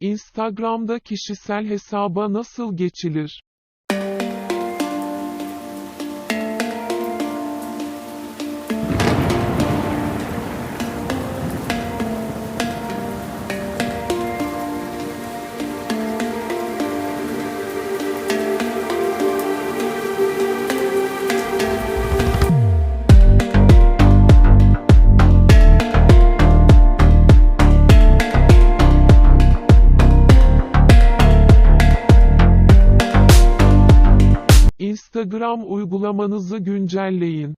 Instagram'da kişisel hesaba nasıl geçilir? Instagram uygulamanızı güncelleyin.